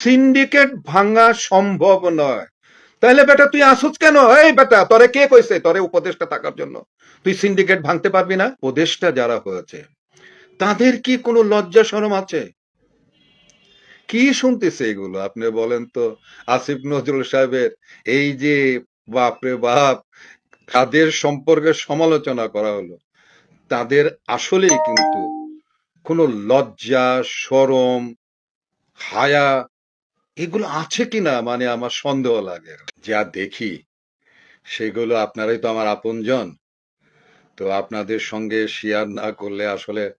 Syndicate ভাঙা সম্ভব নয়। তাহলে বেটা তুই আসুস কেন? এই বেটা, তরে কে কইছে? তরে উপদেশটা থাকার জন্য। তুই সিন্ডিকেট ভাঙতে পারবি না? উপদেশটা যারা হয়েছে, তাদের কি কোনো লজ্জা শরম আছে? কি শুনতেছে এগুলো? আপনি বলেন তো, আসিফ নজরুল সাহেবের এই যে, বাপরে বাপ, তাদের সম্পর্কে সমালোচনা করা হলো। তাদের আসলেই কিন্তু কোনো লজ্জা, শরম, হায়া এগুলো আছে কিনা মানে আমার সন্দেহ লাগে। যা দেখি, সেগুলো আপনারাই তো আমার আপনজন। তো আপনাদের সঙ্গে শেয়ার না করলে আসলে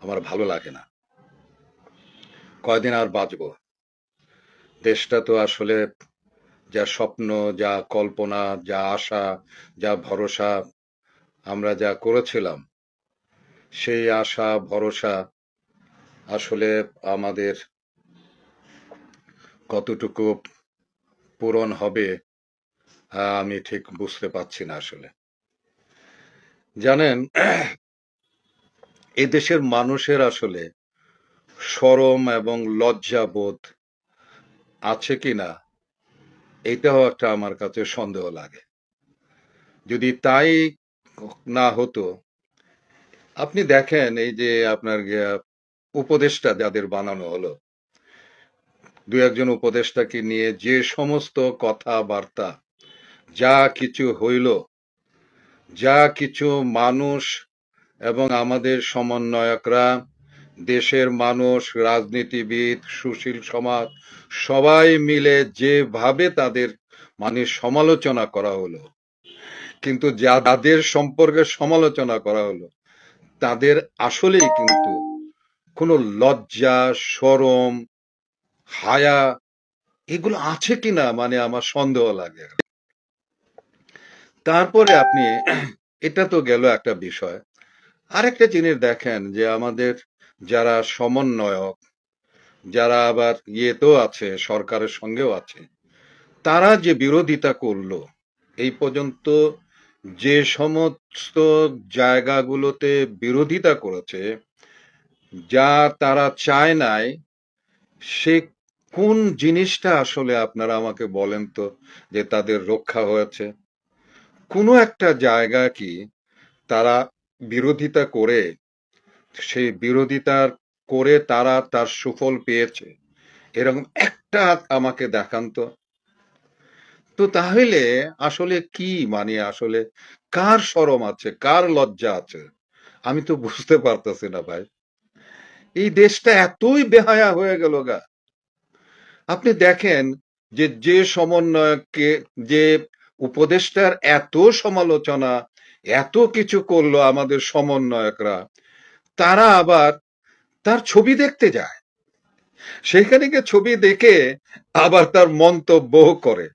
আমার ভালো লাগে না। কয়দিন আর বাঁচবো? দেশটা তো আসলে যা স্বপ্ন, যা কল্পনা, যা আশা, যা ভরসা, আমরা যা করেছিলাম, সেই আশা, ভরসা আসলে আমাদের কতটুকু পূরণ হবে আমি ঠিক বুঝতে পারছি না আসলে। জানেন, এদেশের মানুষের আসলে শরম এবং লজ্জাবোধ আছে কিনা এটাও একটা আমার কাছে সন্দেহ লাগে। যদি তাই না হতো, আপনি দেখেন এই যে আপনার উপদেশটা যাদের বানানো হলো দু একজন উপদেষ্টাকে নিয়ে যে সমস্ত কথাবার্তা, যা কিছু হইল, যা কিছু মানুষ এবং আমাদের সমন্বয়করা, দেশের মানুষ, রাজনীতিবিদ, সুশীল সমাজ, সবাই মিলে যেভাবে তাদের মানে সমালোচনা করা হলো, কিন্তু যাদের সম্পর্কে সমালোচনা করা হলো, তাদের আসলেই কিন্তু কোনো লজ্জা, শরম হায়া এগুলো আছে কিনা মানে আমার সন্দেহ লাগে। তারপরে আপনি, এটা তো গেল একটা বিষয়। আরেকটা জিনিস দেখেন যে আমাদের যারা সমন্বয়ক, যারা আবার ইয়েতেও আছে, সরকারের সঙ্গেও আছে, তারা যে বিরোধিতা করল, এই পর্যন্ত যে সমস্ত জায়গাগুলোতে বিরোধিতা করেছে, যা তারা চায় নাই, সে কোন জিনিসটা আসলে আপনারা আমাকে বলেন তো যে তাদের রক্ষা হয়েছে? কোনো একটা জায়গা কি তারা বিরোধিতা করে, সেই বিরোধিতার করে তারা তার সুফল পেয়েছে? এরকম একটা আমাকে দেখান তো। তো তাহলে আসলে কি মানে আসলে কার শরম আছে, কার লজ্জা আছে? আমি তো বুঝতে পারতেছি না ভাই। এই দেশটা এতই বেহায়া হয়ে গেল গা। আপনি দেখেন যে যে সমন্বয়কে, যে উপদেষ্টার এত সমালোচনা, এত কিছু করল আমাদের সমন্বয়করা, তারা আবার তার ছবি দেখতে যায়। সেখানে গিয়ে ছবি দেখে আবার তার মন্তব্য করে।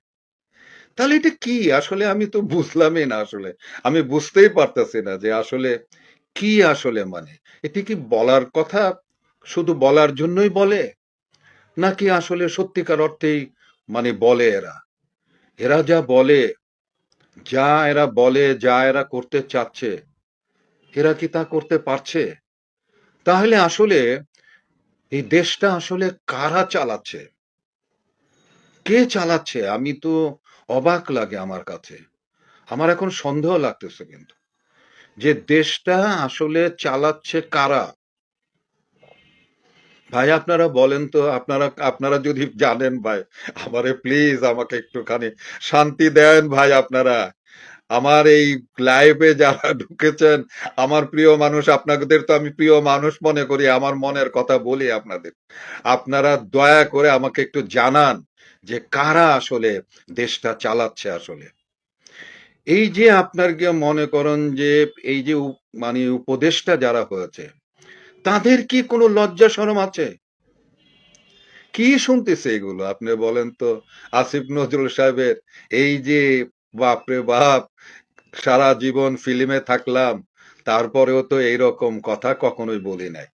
তাহলে এটা কি? আসলে আমি তো বুঝলামই না আসলে। আমি বুঝতেই পারতেছি না যে আসলে কি আসলে মানে? এটি কি বলার কথা? শুধু বলার জন্যই বলে? নাকি আসলে সত্যিকার অর্থেই মানে বলে এরা? এরা যা বলে, যা এরা বলে, যা এরা করতে চাচ্ছে, এরা কি তা করতে পারছে? তাহলে আসলে এই দেশটা আসলে কারা চালাচ্ছে? কে চালাচ্ছে? আমি তো অবাক লাগে আমার কাছে। আমার এখন সন্দেহ লাগতেছে কিন্তু। যে দেশটা আসলে চালাচ্ছে কারা? ভাই, আপনারা বলেন তো, আপনারা আপনারা যদি জানেন ভাই, আমারে প্লিজ আমাকে একটুখানি শান্তি দেন ভাই আপনারা। আমার এই লাইভে যারা ঢুকেছেন, আমার প্রিয় মানুষ, আপনাদের তো আমি প্রিয় মানুষ মনে করি, আমার মনের কথা বলি আপনাদের। আপনারা দয়া করে আমাকে একটু জানান যে কারা আসলে দেশটা চালাচ্ছে আসলে। এই যে আপনার মনে করেন যে, এই যে মানে উপদেশটা যারা হয়েছে তাদের কি কোনো লজ্জা শরম আছে? কি শুনতেছে এগুলো? আপনি বলেন তো, আসিফ নজরুল সাহেবের এই যে বাপরে বাপ, সারা জীবন ফিল্মে থাকলাম, তারপরেও তো এইরকম কথা কখনোই বলি নাই।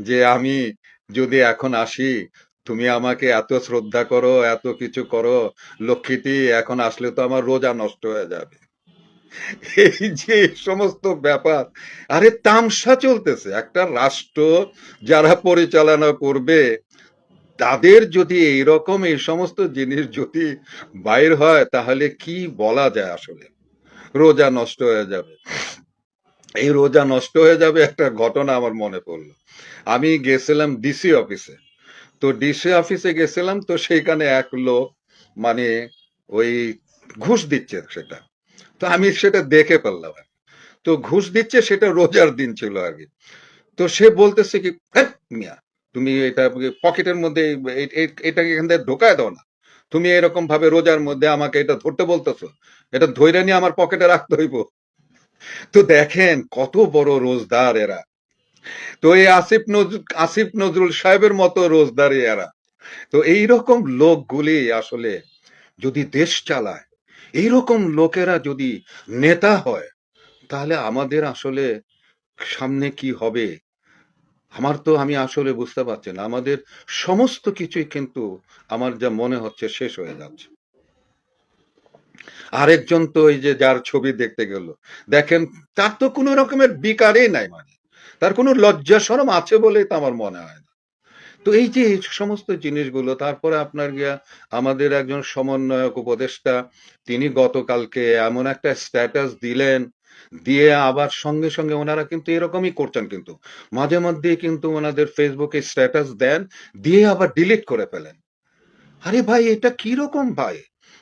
যে আমি যদি এখন আসি, তুমি আমাকে এত শ্রদ্ধা করো, এত কিছু করো, লক্ষ্মীটি এখন আসলে তো আমার রোজা নষ্ট হয়ে যাবে। এই যে সমস্ত ব্যাপার, আরে তামসা চলতেছে। একটা রাষ্ট্র যারা পরিচালনা করবে, তাদের যদি এইরকম এই সমস্ত জিনিস যদি বাইর হয়, তাহলে কি বলা যায় আসলে? রোজা নষ্ট হয়ে যাবে। এই রোজা নষ্ট হয়ে যাবে একটা ঘটনা আমার মনে পড়ল। আমি গেছিলাম ডিসি অফিসে। তো ডিসি অফিসে গেছিলাম, তো সেইখানে এক লোক মানে ওই ঘুষ দিচ্ছে সেটা। তো আমি সেটা দেখে ফেললাম তো ঘুষ দিচ্ছে সেটা রোজার দিন ছিল আর কি। তো সে বলতেছে কি মিয়া, তুমি এটা পকেটের মধ্যে এটাকে এখান থেকে ঢোকায় দাও না। তুমি এরকম ভাবে রোজার মধ্যে আমাকে এটা ধরতে বলতেছো। এটা ধৈর্য নিয়ে আমার পকেটে রাখতে হইব। তো দেখেন কত বড় রোজদার এরা। তো এই আসিফ নজরুল আসিফ নজরুল সাহেবের মতো রোজদার এরা। তো এইরকম লোকগুলি আসলে যদি দেশ চালায় এইরকম লোকেরা যদি নেতা হয়, তাহলে আমাদের আসলে সামনে কি হবে? আমার তো, আমি আসলে বুঝতে পারছি না। আমাদের সমস্ত কিছুই কিন্তু আমার যা মনে হচ্ছে শেষ হয়ে যাচ্ছে। আরেকজন তো এই যে যার ছবি দেখতে গেল, দেখেন, তার তো কোনো রকমের বিকারই নাই মানে। তার কোনো লজ্জা সরম আছে বলেই তো আমার মনে হয় তো এই যে সমস্ত জিনিসগুলো, তারপরে আপনার গিয়া আমাদের একজন সমন্বয়ক উপদেষ্টা, তিনি গতকালকে এমন একটা স্ট্যাটাস দিলেন, দিয়ে আবার সঙ্গে সঙ্গে ওনারা কিন্তু এরকমই করছেন কিন্তু। মাঝে মধ্যে কিন্তু ওনাদের ফেসবুকে স্ট্যাটাস দেন, দিয়ে আবার ডিলিট করে ফেলেন। আরে ভাই, এটা কি রকম ভাই?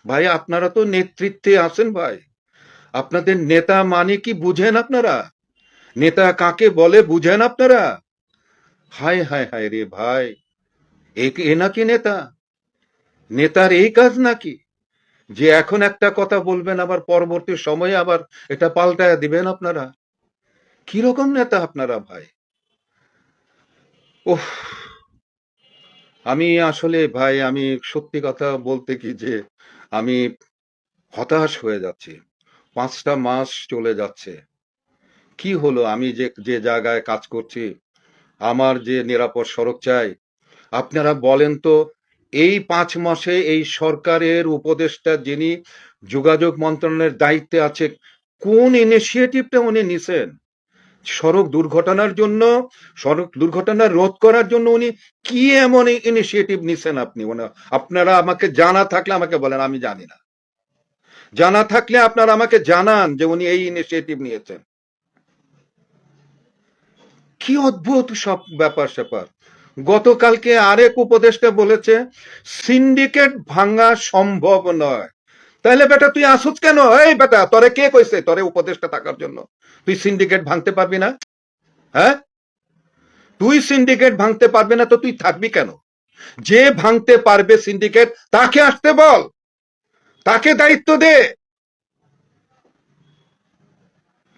ভাই, আপনারা তো নেতৃত্বে আছেন ভাই। আপনাদের নেতা মানে কি বুঝেন আপনারা? নেতা কাকে বলে বুঝেন আপনারা? হায় হায় হায় রে ভাই। এ নাকি নেতা? নেতার এই কাজ নাকি? যে এখন একটা কথা বলবেন, আবার পরবর্তী সময়ে আবার এটা পাল্টায় দিবেন আপনারা? কীরকম নেতা আপনারা ভাই? ওহ, আমি আসলে ভাই, আমি সত্যি কথা বলতে কি যে আমি হতাশ হয়ে যাচ্ছি। পাঁচটা মাস চলে যাচ্ছে। কি হলো? আমি যে যে জায়গায় কাজ করছি আমার যে নিরাপদ সড়ক চাই। আপনারা বলেন তো, এই পাঁচ মাসে এই সরকারের উপদেষ্টা যিনি যোগাযোগ মন্ত্রণালয়ের দায়িত্বে আছে কোন ইনিশিয়েটিভটা উনি নিছেন? সড়ক দুর্ঘটনার জন্য, সড়ক দুর্ঘটনা রোধ করার জন্য উনি কি এমন ইনিশিয়েটিভ নিছেন আপনি? আপনারা আমাকে জানা থাকলে আমাকে বলেন, আমি জানি না। জানা থাকলে আপনারা আমাকে জানান যে উনি এই ইনিশিয়েটিভ নিয়েছেন। কি অদ্ভুত সব ব্যাপার স্যাপার। গতকালকে আরেক উপদেষ্টা বলেছে, সিন্ডিকেট ভাঙা সম্ভব নয়। তাহলে বেটা তুই আসুস কেন? এই বেটা, তরে কে কইছে? তরে উপদেষ্টা থাকার জন্য। তুই সিন্ডিকেট ভাঙতে পারবি না? হ্যাঁ? তুই সিন্ডিকেট ভাঙতে পারবি না তো তুই থাকবি কেন? যে ভাঙতে পারবে সিন্ডিকেট, তাকে আসতে বল। তাকে দায়িত্ব দে।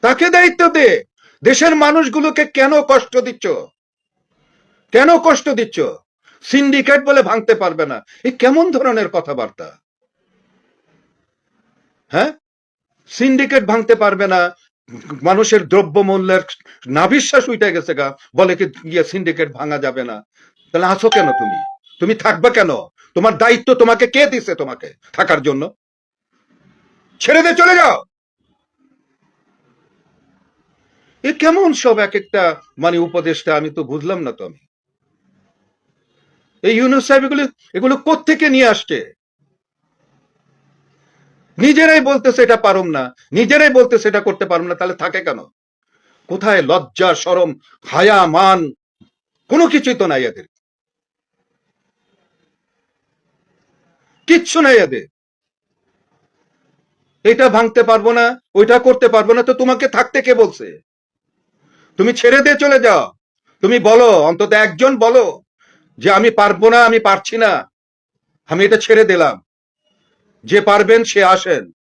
তাকে দায়িত্ব দে। দেশের মানুষগুলোকে কেন কষ্ট দিচ্ছ? কেন কষ্ট দিচ্ছ? সিন্ডিকেট বলে ভাঙতে পারবে না। এ কেমন ধরনের কথাবার্তা? হ্যাঁ? সিন্ডিকেট ভাঙতে পারবে না। মানুষের দ্রব্য মূল্যের নাবিশ্বাস উঠে গেছে গা। বলে কি গিয়ে সিন্ডিকেট ভাঙা যাবে না। তাহলে আসো কেন তুমি? তুমি থাকবে কেন? তোমার দায়িত্ব তোমাকে কে দিছে তোমাকে থাকার জন্য? ছেড়ে দিয়ে চলে যাও! এ কেমন সব এক একটা মানে উপদেশটা আমি তো বুঝলাম না তো আমি? এই ইউনুস সাহেব এগুলো এগুলো কোত্থেকে নিয়ে আসছে? নিজেরাই বলতেছে এটা পারুম না, নিজেরাই বলতেছে এটা করতে পারুম না, তাহলে থাকে কেন? কোথায় লজ্জা, সরম, হায়া, মান? কোনো কিছুই তো নাই এদের। কিচ্ছু নাই এদের। এটা ভাঙতে পারব না, ওইটা করতে পারব না, তো তোমাকে থাকতে কে বলছে? তুমি ছেড়ে দিয়ে চলে যাও। তুমি বলো, অন্তত একজন বলো যে আমি পারব না, আমি পারছি না। আমি এটা ছেড়ে দিলাম। যে পারবেন, সে আসেন।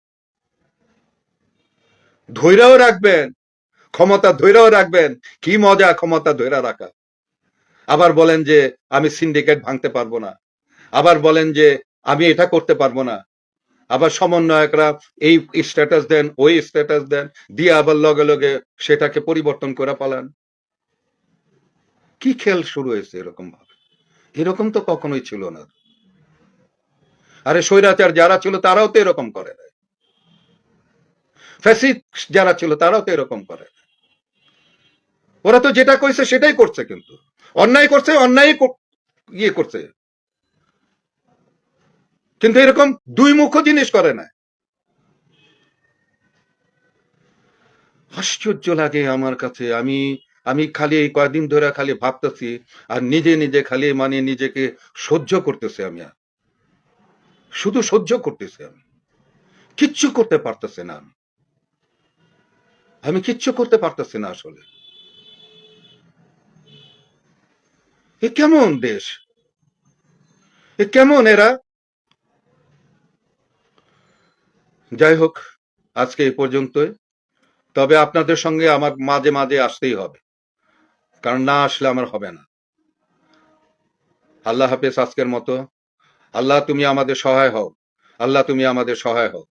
ধৈর্যও রাখবেন, ক্ষমতা ধৈর্যও রাখবেন। কি মজা ক্ষমতা ধৈর্য রাখা। আবার বলেন যে, আমি সিন্ডিকেট ভাঙতে পারব না। আবার বলেন যে, আমি এটা করতে পারব না। আবার সমন্বয়করা এই স্ট্যাটাস দেন, ওই স্ট্যাটাস দেন, দিয়ে আবার লগে লগে সেটাকে পরিবর্তন করে পালান। কি খেল শুরু হয়েছে এরকম ভাবে? এরকম তো কখনোই ছিল না। আরে স্বৈরাচার যারা ছিল তারাও তো এরকম করে ফ্যাসিড যারা ছিল তারাও তো এরকম করে। ওরা তো যেটা কইছে সেটাই করছে কিন্তু। অন্যায় করছে অন্যায় ইয়ে করছে। কিন্তু এরকম দুই মুখ্য জিনিস করে না। আশ্চর্য লাগে আমার কাছে। আমি আমি খালি এই কয়দিন ধরে খালি ভাবতেছি আর নিজে নিজে খালি মানে নিজেকে সহ্য করতেছি আমি আর। শুধু সহ্য করতেছি আমি। কিচ্ছু করতে পারতেছে না আমি। আমি কিচ্ছু করতে পারতেছি না আসলে। এ কেমন দেশ? এ কেমন এরা? যাই হোক, আজকে এ পর্যন্তই। তবে আপনাদের সঙ্গে আমার মাঝে মাঝে আসতেই হবে, কারণ না আসলে আমার হবে না। আল্লাহ হাফেজ আজকের মতো। আল্লাহ তুমি আমাদের সহায় হও। আল্লাহ তুমি আমাদের সহায় হও।